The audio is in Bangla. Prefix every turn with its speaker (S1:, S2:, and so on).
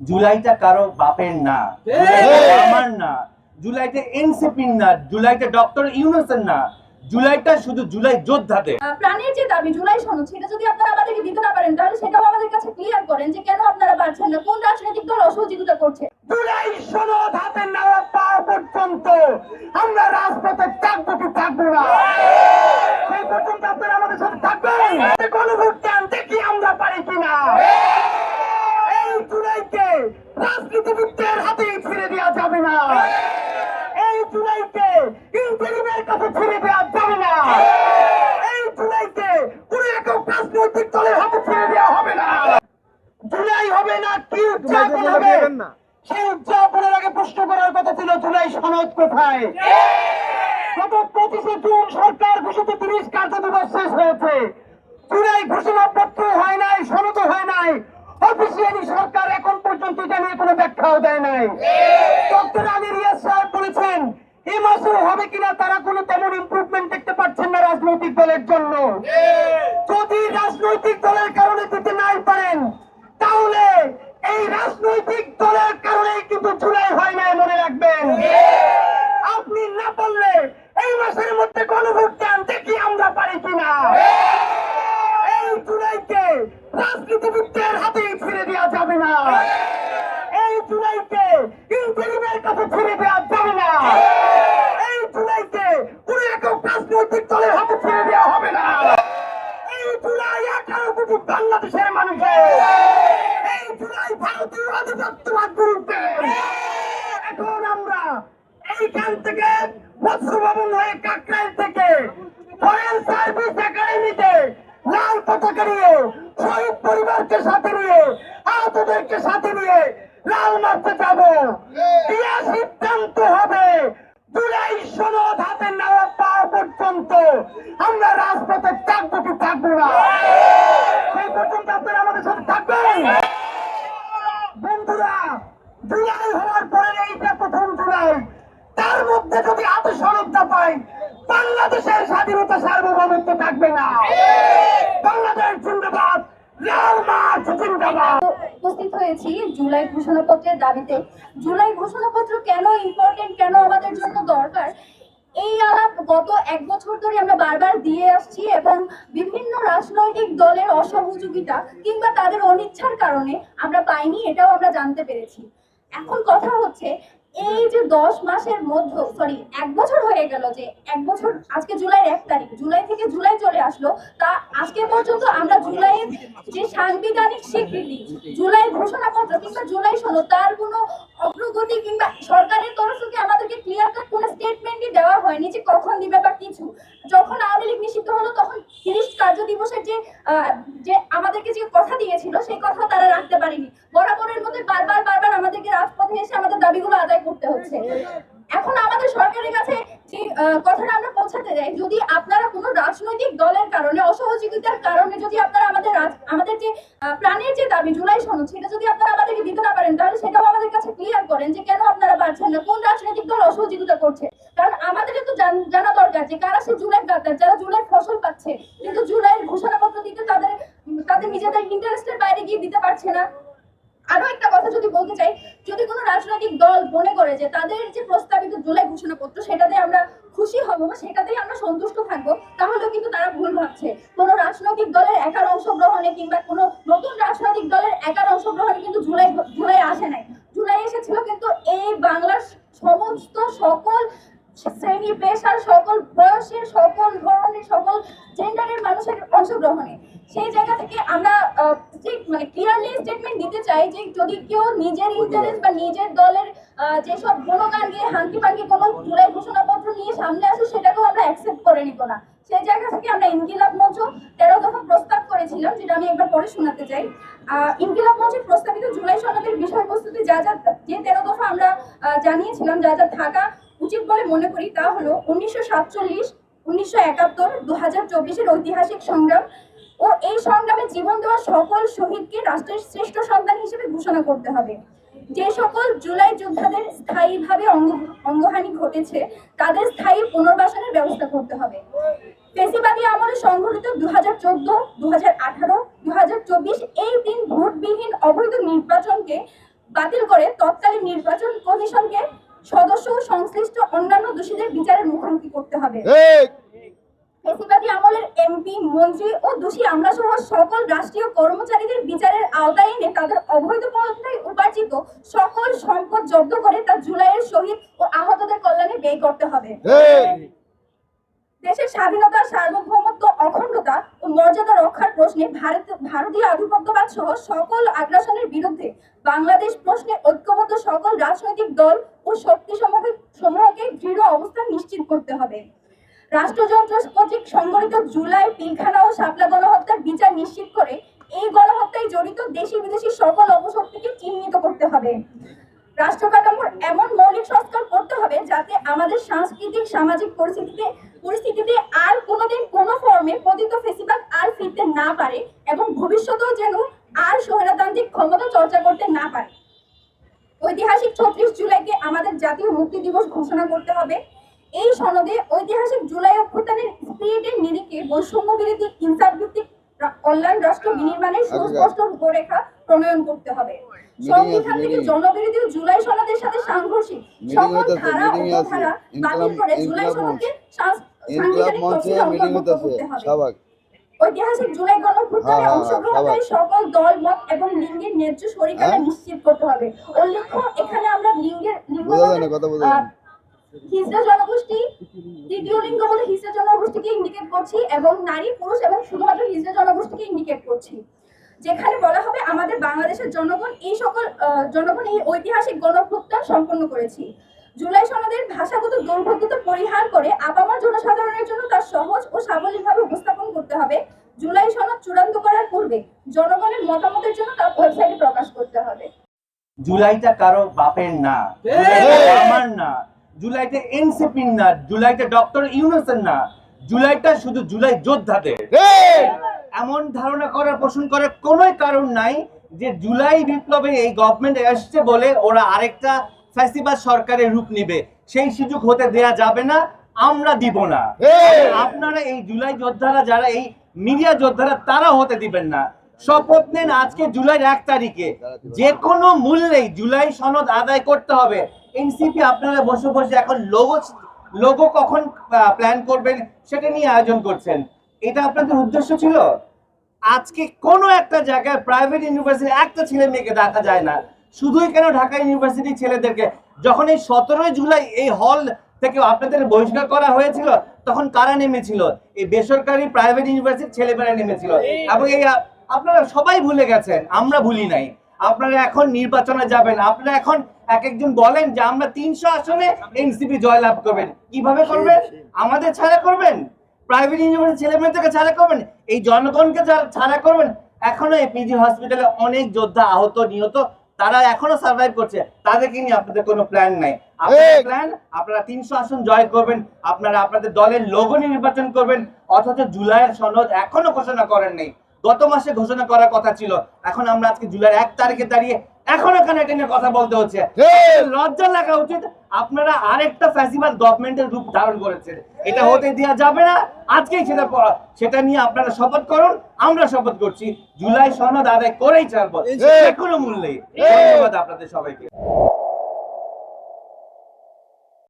S1: জুলাইটা কারও বাপের না। আমার না। জুলাইটা এনসিপির না। জুলাইটা ডক্টর ইউনুসের না। জুলাইটা শুধু জুলাই যোদ্ধাদের।
S2: আহ, প্রাণের যে দাবি জুলাই সনদ সেটা যদি আপনারা আমাদেরকে দিতে না পারেন তাহলে সেটাও আমাদের কাছে ক্লিয়ার করেন যে কেন আপনারা পারছেন না কোন রাজনৈতিক দল অসহযোগিতা করছে।
S3: জুলাই সনদ হাতে নেওয়া পাওয়া পর্যন্ত আমরা রাজপথে থাকব কি থাকব না? সেই পর্যন্ত আপনারা আমাদের সাথে থাকবেন। গণভোটকে আনতে কি আমরা পারি কিনা এই জুলাইকে রাজনীতিবিদদের হাতে ছেড়ে দেওয়া যাবে না এই জুলাইকে ইন্টারিমের কাছে ছেড়ে দেওয়া যাবে না এই জুলাইকে কোন একক রাজনৈতিক দলের হাতে ছেড়ে দেওয়া হবে না জুলাই হবে না কি উদযাপন হবে সেই উদযাপনের আগে প্রশ্ন করার কথা ছিল জুলাই সনদ কোথায়? গত পঁচিশে জুন সরকার ঘোষিত তিরিশ কার্য দিবস শেষ হয়েছে। জুলাই ঘোষণাপত্র হয় নাই, সনদ হয় নাই। অফিসিয়ালি সরকার এখন পর্যন্ত এটা কোনো ব্যাখ্যাও দেয় নাই। ডক্টর আলী রিয়াজ সাহেব বলেছেন এই মাসেও হবে কিনা তারা কোনো তেমন ইমপ্রুভমেন্ট দেখতে পাচ্ছেন না রাজনৈতিক দলের জন্য। যদি রাজনৈতিক দলের কারণে দিতে নাই পারেন, তাহলে এই রাজনৈতিক দলের কারণে কিন্তু জুলাই হয় না মনে রাখবেন আপনি না বললে এই মাসের মধ্যে গণভোট আনতে কি আমরা পারি কিনা? এই জুলাইকে রাজনীতিবিদদের হাতে ছেড়ে দেওয়া যাবে না। এই জুলাইকে ইন্টারিমের কাছে ছেড়ে দেওয়া যাবে না। এই জুলাইকে কোন একক রাজনৈতিক দলের হাতে ছেড়ে দেওয়া হবে না। এই জুলাই আঠারো কোটি বাংলাদেশের মানুষের। এই জুলাই ভারতীয় আধিপত্যবাদ এখন আমরা এইখান থেকে মৎস্য ভবন হয়ে কাকরাইল থেকে। ফরেন সার্ভিস একাডেমিতে লাল পতাকা নিয়ে, শহীদ পরিবারকে সাথে নিয়ে, আহতদেরকে সাথে নিয়ে লাল মারতে যাব। দিয়া সিদ্ধান্ত হবে। জুলাই সনদ হাতে নেওয়া পাওয়া পর্যন্ত আমরা রাজপথে কি থাকব না। সেই পর্যন্ত আপনারা আমাদের সাথে থাকবেন বন্ধুরা জুলাই হওয়ার পরে এইটা প্রথম জুলাই তার মধ্যে যদি এত সরবটা পাই বাংলাদেশের স্বাধীনতা সার্বভৌমত্ব থাকবে না। বাংলাদেশ জিন্দাবাদ।
S2: উপস্থিত হয়েছি জুলাই ঘোষণাপত্রের দাবিতে। জুলাই ঘোষণাপত্র কেন ইম্পর্টেন্ট কেন আমাদের জন্য দরকার? এই আলাপ গত এক বছর ধরে আমরা বারবার দিয়ে আসছি এবং বিভিন্ন রাজনৈতিক দলের অসহযোগিতা কিংবা তাদের অনিচ্ছার কারণে আমরা পাইনি, এটাও আমরা জানতে পেরেছি। এখন কথা হচ্ছে এই যে দশ মাসের মধ্যে সরি এক বছর হয়ে গেল যে এক বছর, আজকে জুলাইয়ের এক তারিখ, জুলাই থেকে জুলাই চলে আসলো, তা আজকে পর্যন্ত আমরা জুলাইয়ের যে সাংবিধানিক স্বীকৃতি, জুলাই ঘোষণাপত্র কিংবা জুলাই সনদ, তার কোনো অগ্রগতি কিংবা সরকারের তরফ থেকে আমাদেরকে ক্লিয়ার কাট কোনো স্টেটমেন্টই দেওয়া হয়নি যে কখন দিবে বা কিছু। যখন আওয়ামী লীগ নিষিদ্ধ হলো, তখন তিরিশ কার্য দিবসের যে যে আমাদেরকে যে কথা দিয়েছিল, সেই কথা তারা রাখতে পারেনি বরাবরের মধ্যে বারবার বারবার আমাদেরকে রাজপথে এসে আমাদের দাবিগুলো আদায় করতে হচ্ছে এখন আমাদের সরকারের কাছে যে কথাটা আমরা পৌঁছাতে যাই যদি আপনারা কোনো রাজনৈতিক দলের কারণে, অসহযোগিতার কারণে যদি আপনারা আমাদের আমাদের যে প্রাণের যে দাবি, জুলাই সনদ, সেটা যদি আপনারা আমাদেরকে দিতে না পারেন, তাহলে সেটাও আমাদের কাছে ক্লিয়ার করেন যে কেন আপনারা পারছেন না, কোন রাজনৈতিক দল অসহযোগিতা করছে। কারণ আমাদের তো জানা দরকার যে, কারা সে জুলাই গাদ্দার যারা জুলাই ফসল পাচ্ছে, কিন্তু জুলাইয়ের ঘোষণাপত্র দিতে তাদের তাদের নিজেদের ইন্টারেস্টের বাইরে গিয়ে দিতে পারছে না। আরও একটা কথা যদি বলতে চাই, যদি কোনো রাজনৈতিক দল মনে করে যে তাদের যে প্রস্তাবিত জুলাই ঘোষণা ঘোষণাপত্র সেটাতে আমরা খুশি হব বা সেটাতেই আমরা সন্তুষ্ট থাকব, তাহলেও কিন্তু তারা ভুল ভাবছে। কোনো রাজনৈতিক দলের একার অংশগ্রহণে কিংবা কোনো নতুন রাজনৈতিক দলের একার অংশগ্রহণে কিন্তু জুলাই জুলাই আসে নাই। জুলাই এসেছিল কিন্তু এই বাংলার সমস্ত সকল শ্রেণি, পেশার সকল বয়সের সকল ধরনের সকল জেন্ডারের মানুষের অংশগ্রহণে। সেই জায়গা থেকে আমরা যে মানে ক্লিয়ারলি স্টেটমেন্ট দিতে চাই যে যদি কেউ নিজের ইন্টারেস্ট বা নিজের দলের যেসব গুণগান দিয়ে হাঙ্কি পাঙ্কি কোনো জুলাই ঘোষণাপত্র নিয়ে সামনে আসে, সেটাকেও আমরা অ্যাকসেপ্ট করে নিব না। সেই জায়গা থেকে আমরা ইনকিলাব মঞ্চ তেরো দফা প্রস্তাব করেছিলাম, যেটা আমি একবার পরে শোনাতে চাই। ইনকিলাব মঞ্চের প্রস্তাবিত জুলাই সনদের বিষয়বস্তুতে যা যা, যে তেরো দফা আমরা জানিয়েছিলাম, যা যা থাকা উচিত বলে মনে করি, তা হলো উনিশশো সাতচল্লিশ, উনিশশো একাত্তর দু হাজার চব্বিশের ঐতিহাসিক সংগ্রাম ও এই সংগ্রামে জীবন দেওয়া সকল শহীদকে রাষ্ট্রের শ্রেষ্ঠ সন্তান হিসেবে ঘোষণা করতে হবে। যে সকল জুলাই যোদ্ধাদের স্থায়ীভাবে অঙ্গ- অঙ্গহানি ঘটেছে, তাদের স্থায়ী পুনর্বাসনের ব্যবস্থা করতে হবে। ফেসিবাদী আমলে সংঘটিত দু হাজার চোদ্দ দু হাজার আঠারো দু হাজার চব্বিশ এই তিন ভোটবিহীন অবৈধ নির্বাচনকে বাতিল করে তৎকালীন নির্বাচন কমিশনকে সদস্য ও সংশ্লিষ্ট অন্যান্য দোষীদের বিচারের মুখোমুখি করতে হবে। ফেসিবাদী আমলের এমপি মন্ত্রী ও দোষী আমরা সহ সকল রাষ্ট্রীয় কর্মচারীদের বিচারের আওতায় এনে তাদের অবৈধ পন্থায় উপার্জিত সকল সম্পদ জব্দ করে তা জুলাইয়ের শহীদ ও আহতদের কল্যাণে ব্যয় করতে হবে। দেশের স্বাধীনতা সার্বভৌমত্ব অখণ্ডতা ও মর্যাদা রক্ষার প্রশ্নে ভারত ভারতীয় আধিপত্যবাদ সহ সকল আগ্রাসনের বিরুদ্ধে বাংলাদেশ প্রশ্নে ঐক্যবদ্ধ সকল রাজনৈতিক দল ও শক্তি সমূহ সমূহকে দৃঢ় অবস্থান নিশ্চিত করতে হবে। রাষ্ট্রযন্ত্র কর্তৃক সংগঠিত জুলাই, পিলখানা ও শাপলা গণহত্যার বিচার নিশ্চিত করে এই গণহত্যায় জড়িত দেশি বিদেশি সকল অপশক্তিকে চিহ্নিত করতে হবে। রাষ্ট্র এমন মৌলিক সংস্কার করতে হবে যাতে আমাদের সাংস্কৃতিক, সামাজিক পরিস্থিতিতে পরিস্থিতিতে আর কোনোদিন কোনো ফর্মে পতিত ফেসিবাদ আর ফিরতে না পারে এবং ভবিষ্যতেও যেন আর স্বৈরতান্ত্রিক ক্ষমতা চর্চা করতে না পারে। ঐতিহাসিক ছত্রিশ জুলাইকে আমাদের জাতীয় মুক্তি দিবস ঘোষণা করতে হবে। এই সনদে ঐতিহাসিক জুলাই অভ্যুত্থানের স্পিরিটের নিরিখে বৈষম্য বিরোধী ইনসাফ ভিত্তিক কল্যাণ রাষ্ট্র বিনির্মাণের সুস্পষ্ট রূপরেখা প্রণয়ন করতে হবে। সংবিধান থেকে জনবিরোধী জুলাই সনদের সাথে সাংঘর্ষিক সকল ধারা ও
S4: meeting আছে।
S2: ধারা বাতিল করে জুলাই সনদকে সাংবিধানিক তফসিলে অন্তর্ভুক্ত করতে হবে। ঐতিহাসিক জুলাই গণঅভ্যুত্থানে
S4: হ্যাঁ, হ্যাঁ,
S2: অংশগ্রহণকারী সকল দল মত এবং লিঙ্গের ন্যায্য শরিকানা
S4: হ্যাঁ?
S2: নিশ্চিত করতে হবে। উল্লেখ্য এখানে আমরা লিঙ্গের লিঙ্গ হিজড়া জনগোষ্ঠী তৃতীয় লিঙ্গ বলে হিজড়া জনগোষ্ঠীকে ইন্ডিকেট করছি এবং নারী পুরুষ এবং শুধুমাত্র হিজড়া জনগোষ্ঠীকে ইন্ডিকেট করছি। যেখানে বলা হবে আমাদের বাংলাদেশের জনগণ এই সকল জনগণ এই ঐতিহাসিক গণঅভ্যুত্থান সম্পন্ন করেছি। জুলাই সনদের ভাষাগত দুর্বোধ্যতা পরিহার করে আপামর জনসাধারণের জন্য তার সহজ ও সাবলীলভাবে উপস্থাপন করতে হবে। জুলাই সনদ চূড়ান্ত করার পূর্বে জনগণের মতামতের জন্য তার ওয়েবসাইটে প্রকাশ করতে হবে।
S1: জুলাইটা কারও বাপের না। আমার না। জুলাইটা এনসিপির না জুলাইটা ডক্টর ইউনুসের না জুলাইটা শুধু জুলাই যোদ্ধাদের। এমন ধারণা করার পোষণ করার কোনো কারণ নাই যে জুলাই বিপ্লবে এই গভর্নমেন্ট বলে ওরা আরেকটা ফ্যাসিবাদ সরকারের রূপ নিবে। সেই সুযোগ হতে দেয়া যাবে না আমরা দিব না। আপনারা এই জুলাই যোদ্ধারা যারা এই মিডিয়া যোদ্ধারা তারা হতে দিবেন না। শপথ নেন আজকে জুলাই এক তারিখে। যে কোনো মূল্যেই জুলাই সনদ আদায় করতে হবে। এনসিপি আপনারা বসে বসে এখন লোগো লোগো কখন প্ল্যান করবেন সেটা নিয়ে আয়োজন করছেন। এটা আপনাদের উদ্দেশ্য ছিল? আজকে কোনো একটা জায়গায় প্রাইভেট ইউনিভার্সিটি একটা ছেলে মেয়েকে ডাকা যায় না। শুধুই কেন ঢাকা ইউনিভার্সিটি ছেলেদেরকে? যখন এই সতেরোই জুলাই এই হল থেকে আপনাদের বহিষ্কার করা হয়েছিল তখন কারা নেমেছিল? এই বেসরকারি প্রাইভেট ইউনিভার্সিটির ছেলেমেয়েরা নেমেছিল। এবং এই আপনারা সবাই ভুলে গেছেন আমরা ভুলি নাই। আপনারা এখন নির্বাচনে যাবেন। আপনারা এখন এক একজন বলেন যে আমরা তিনশো আসনে এনসিপি জয়লাভ করবেন। কীভাবে করবেন? আমাদের ছাড়া করবেন? প্রাইভেট ইউনিভার্সিটি ছেলে মেয়েদেরকে ছাড়া করবেন? এই জনগণকে ছাড়া করবেন? এখনও এই পিজি হসপিটালে অনেক যোদ্ধা আহত নিহত তারা এখনও সার্ভাইভ করছে। তাদেরকে নিয়ে আপনাদের কোনো প্ল্যান নাই। আপনাদের
S4: ঠিক।
S1: প্ল্যান আপনারা তিনশো আসন জয় করবেন। আপনারা আপনাদের দলের লোগো নির্বাচন করবেন। অথচ জুলাইয়ের সনদ এখনও ঘোষণা করেন নাই। গত মাসে ঘোষণা করার কথা ছিল। এখন আমরা আজকে জুলাই এক তারিখে দাঁড়িয়ে এখন এখানে এটা নিয়ে কথা বলতে হচ্ছে। লজ্জা লাগা উচিত আপনারা আরেকটা ফ্যাসিবাদ গভর্নমেন্টের রূপ ধারণ করেছেন। এটা হতে দেওয়া যাবে না। আজকেই সেটা সেটা নিয়ে আপনারা শপথ করুন আমরা শপথ করছি। জুলাই সনদ আদায় করেই ছাড়বো। যে কোনো মূল্যে। ধন্যবাদ আপনাদের সবাইকে।